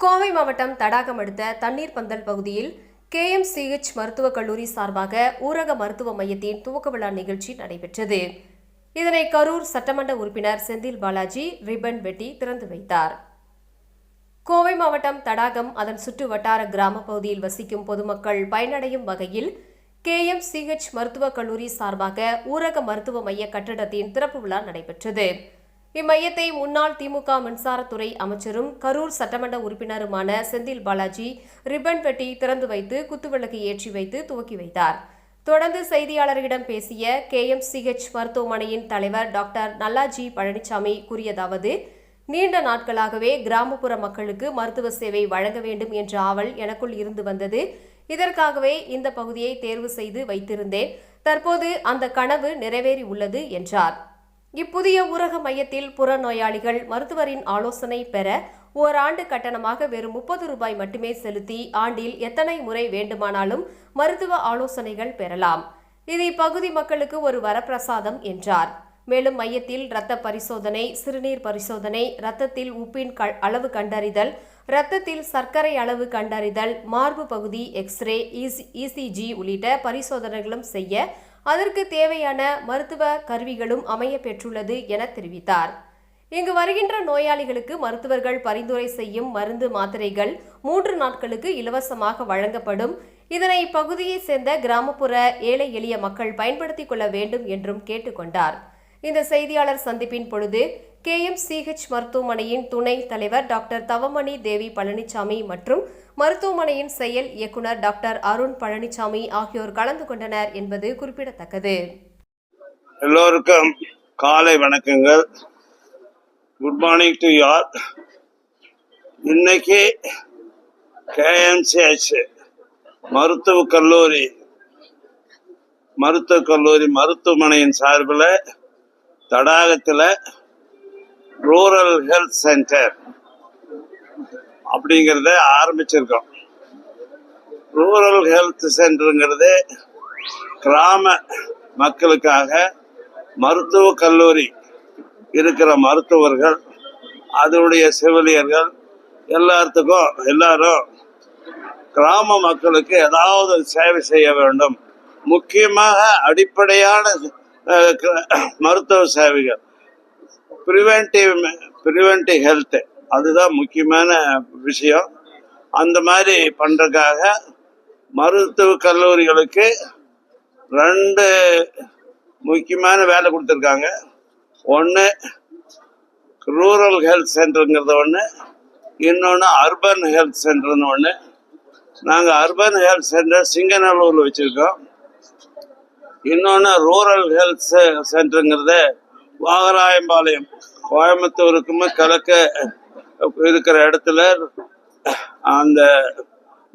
கோவை மாவட்டம் தடாகம் அடுத்த தண்ணீர் பந்தல் பகுதியில் கேஎம்சிஹெச் மருத்துவக் கல்லூரி சார்பாக ஊரக மருத்துவ மையத்தின் துவக்க விழா நிகழ்ச்சி நடைபெற்றது. இதனை கரூர் சட்டமன்ற உறுப்பினர் செந்தில் பாலாஜி ரிப்பன் வெட்டி திறந்து வைத்தார். கோவை மாவட்டம் தடாகம் அதன் சுற்று வட்டார கிராம பகுதியில் வசிக்கும் பொதுமக்கள் பயனடையும் வகையில் கேஎம்சிஹெச் மருத்துவக் கல்லூரி சார்பாக ஊரக மருத்துவ மைய கட்டடத்தின் திறப்பு விழா நடைபெற்றது. இம்மையத்தை முன்னாள் திமுக மின்சாரத்துறை அமைச்சரும் கரூர் சட்டமன்ற உறுப்பினருமான செந்தில் பாலாஜி ரிப்பன் வெட்டி திறந்து வைத்து குத்துவிளக்கு ஏற்றி வைத்து துவக்கி வைத்தார். தொடர்ந்து செய்தியாளர்களிடம் பேசிய கேஎம்சிஹெச் மருத்துவமனையின் தலைவர் டாக்டர் நல்லாஜி பழனிசாமி கூறியதாவது நீண்ட நாட்களாகவே கிராமப்புற மக்களுக்கு மருத்துவ சேவை வழங்க வேண்டும் என்ற ஆவல் எனக்குள் இருந்து வந்தது. இதற்காகவே இந்த பகுதியை தேர்வு செய்து வைத்திருந்தேன். தற்போது அந்த கனவு நிறைவேறி உள்ளது என்றார். இப்புதிய ஊரக மையத்தில் புறநோயாளிகள் மருத்துவரின் ஆலோசனை பெற ஓராண்டு கட்டணமாக வெறும் முப்பது ரூபாய் மட்டுமே செலுத்தி ஆண்டில் எத்தனை முறை வேண்டுமானாலும் மருத்துவ ஆலோசனைகள் பெறலாம். இது இப்பகுதி மக்களுக்கு ஒரு வரப்பிரசாதம் என்றார். மேலும் மையத்தில் இரத்த பரிசோதனை சிறுநீர் பரிசோதனை இரத்தத்தில் உப்பின் க- அளவு கண்டறிதல் இரத்தத்தில் சர்க்கரை அளவு கண்டறிதல் மார்பு பகுதி எக்ஸ்ரே இசிஜி உள்ளிட்ட பரிசோதனைகளும் செய்ய அதற்கு தேவையான மருத்துவ கருவிகளும் அமைய பெற்றுள்ளது என தெரிவித்தார். இங்கு வருகின்ற நோயாளிகளுக்கு மருத்துவர்கள் பரிந்துரை செய்யும் மருந்து மாத்திரைகள் மூன்று நாட்களுக்கு இலவசமாக வழங்கப்படும். இதனை இப்பகுதியைச் சேர்ந்த கிராமப்புற ஏழை எளிய மக்கள் பயன்படுத்திக் கொள்ள வேண்டும் என்றும் கேட்டுக்கொண்டார் இந்த செய்தியாளர் சந்திப்பின் பொழுது கே எம் சிஹெச் மருத்துவமனையின் துணை தலைவர் டாக்டர் தவமணி தேவி பழனிசாமி மற்றும் மருத்துவமனையின் செயல் இயக்குனர் டாக்டர் அருண் பழனிசாமி ஆகியோர் கலந்து கொண்டனர் என்பது குறிப்பிடத்தக்கது. எல்லோருக்கும் காலை வணக்கங்கள். குட் மார்னிங் டு யார் இன்னைக்கு கேஎம்சிஹெச் மருத்துவக் கல்லூரி மருத்துவக் கல்லூரி மருத்துவமனையின் சார்பில் தடாகத்தில் ரூரல் ஹெல்த் சென்டர் அப்படிங்கிறத ஆரம்பிச்சிருக்கோம். ரூரல் ஹெல்த் சென்டருங்கிறது கிராம மக்களுக்காக மருத்துவ கல்லூரி இருக்கிற மருத்துவர்கள் அதனுடைய செவிலியர்கள் எல்லாத்துக்கும் எல்லாரும் கிராம மக்களுக்கு ஏதாவது சேவை செய்ய வேண்டும். முக்கியமாக அடிப்படையான மருத்துவ சேவைகள். ப்ரிவென்டிவ் ப்ரிவென்டிவ் ஹெல்த்து அதுதான் முக்கியமான விஷயம். அந்த மாதிரி பண்ணுறதுக்காக மருத்துவ கல்லூரிகளுக்கு ரெண்டு முக்கியமான வேலை கொடுத்துருக்காங்க. ஒன்று ரூரல் ஹெல்த் சென்டருங்கிறது ஒன்று இன்னொன்று அர்பன் ஹெல்த் சென்டர்னு ஒன்று நாங்கள் அர்பன் ஹெல்த் சென்டர் சிங்கநல்லூரில் வச்சுருக்கோம். இன்னொன்று ரூரல் ஹெல்த் சென்டருங்கிறத வாகராயம்பாளையம். கோயம்புத்தூருக்குமே கலக்க இருக்கிற இடத்துல அந்த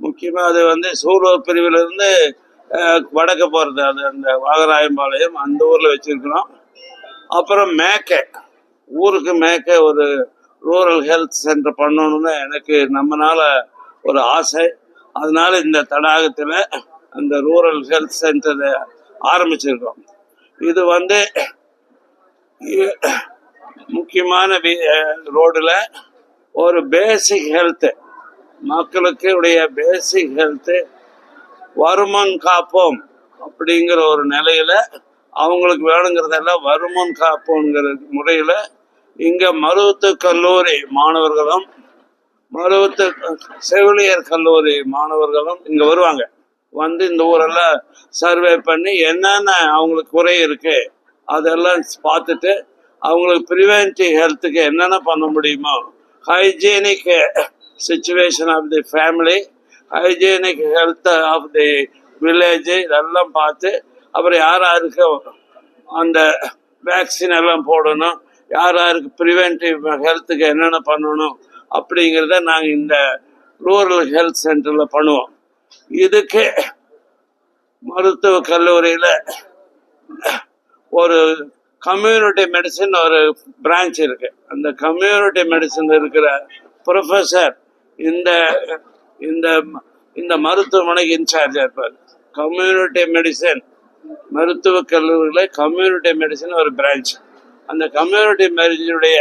முக்கியமாக அது வந்து சூலூர் பிரிவிலிருந்து வடக்க வடக்கு போகிறது அது அந்த வாகராயம்பாளையம் அந்த ஊரில் வச்சுருக்கிறோம். அப்புறம் மேக்கே ஊருக்கு மேக்கே ஒரு ரூரல் ஹெல்த் சென்டர் பண்ணணும்னு எனக்கு நம்மனால ஒரு ஆசை. அதனால இந்த தடாகத்தில் அந்த ரூரல் ஹெல்த் சென்டரை ஆரம்பிச்சிருக்கோம் இது வந்து முக்கியமான ரோடில் ஒரு பேசிக் ஹெல்த்து மக்களுக்கு உடைய பேசிக் ஹெல்த்து வருமன் காப்போம் அப்படிங்கிற ஒரு நிலையில் அவங்களுக்கு வேணுங்கிறதெல்லாம் வருமன் காப்போங்கிற முறையில் இங்கே மருவத்து கல்லூரி மாணவர்களும் மருவத்து செவிலியர் கல்லூரி மாணவர்களும் இங்கே வருவாங்க. வந்து இந்த ஊரெல்லாம் சர்வே பண்ணி என்னென்ன அவங்களுக்கு குறை இருக்கு அதெல்லாம் பார்த்துட்டு அவங்களுக்கு ப்ரிவென்டிவ் ஹெல்த்துக்கு என்னென்ன பண்ண முடியுமோ hygienic situation of the family hygienic health of the village இதெல்லாம் பார்த்து அப்புறம் யார் யாருக்கு அந்த வேக்சின் எல்லாம் போடணும் யார் யாருக்கு ப்ரிவென்டிவ் ஹெல்த்துக்கு என்னென்ன பண்ணணும் அப்படிங்கிறத நாங்கள் இந்த ரூரல் ஹெல்த் சென்டரில் பண்ணுவோம். இதுக்கு மருத்துவ கல்லூரியில் ஒரு கம்யூனிட்டி மெடிசன் ஒரு பிரான்ச் இருக்கு. அந்த கம்யூனிட்டி மெடிசன் இருக்கிற ப்ரொஃபஸர் இந்த இந்த இந்த மருத்துவமனைக்கு இன்சார்ஜாக இருப்பார். கம்யூனிட்டி மெடிசன் மருத்துவ கல்லூரியில் கம்யூனிட்டி மெடிசன் ஒரு பிரான்ச் அந்த கம்யூனிட்டி மெடிசனுடைய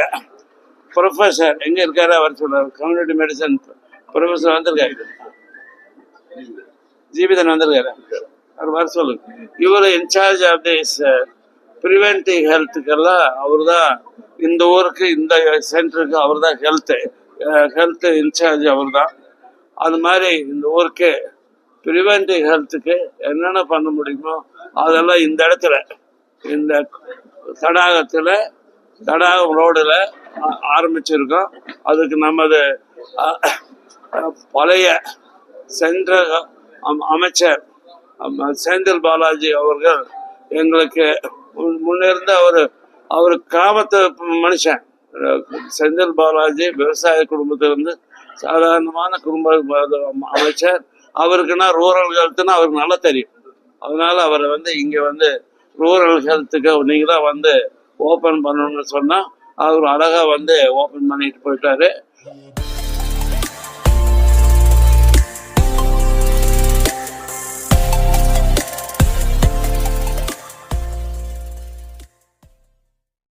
ப்ரொஃபஸர் எங்கே இருக்காரு? அவர் சொல்கிறார் கம்யூனிட்டி மெடிசன் ப்ரொஃபஸர் வந்திருக்காரு. ஜீவிதன் வந்திருக்காரு. அவர் வர சொல்லுங்க இவர் in charge of this preventive ஹெல்த்துக்கெல்லாம் uh, அவர் தான் இந்த ஊருக்கு இந்த சென்டருக்கு அவர் தான் ஹெல்த்து ஹெல்த்து இன்சார்ஜ் அவர் தான் அது மாதிரி இந்த ஊருக்கு ப்ரிவென்டிவ் ஹெல்த்துக்கு என்னென்ன பண்ண முடியுமோ அதெல்லாம் இந்த இடத்துல இந்த தடாகத்தில் தடாகம் ரோடில் ஆரம்பிச்சிருக்கோம். அதுக்கு நமது பழைய சென்ற அமைச்சர் செந்தில் பாலாஜி அவர்கள் எங்களுக்கு முன்- முன்னிருந்த அவர் அவர் கிராமத்து மனுஷன். செந்தில் பாலாஜி விவசாய குடும்பத்திலிருந்து சாதாரணமான குடும்ப அமைச்சர். அவருக்குன்னா ரூரல் ஹெல்த்னா அவருக்கு நல்லா தெரியும். அதனால அவரை வந்து இங்கே வந்து ரூரல் ஹெல்த்துக்கு நீங்கள் தான் வந்து ஓப்பன் பண்ணணும்னு சொன்னால் அவர் அழகா வந்து ஓப்பன் பண்ணிட்டு போயிட்டாரு.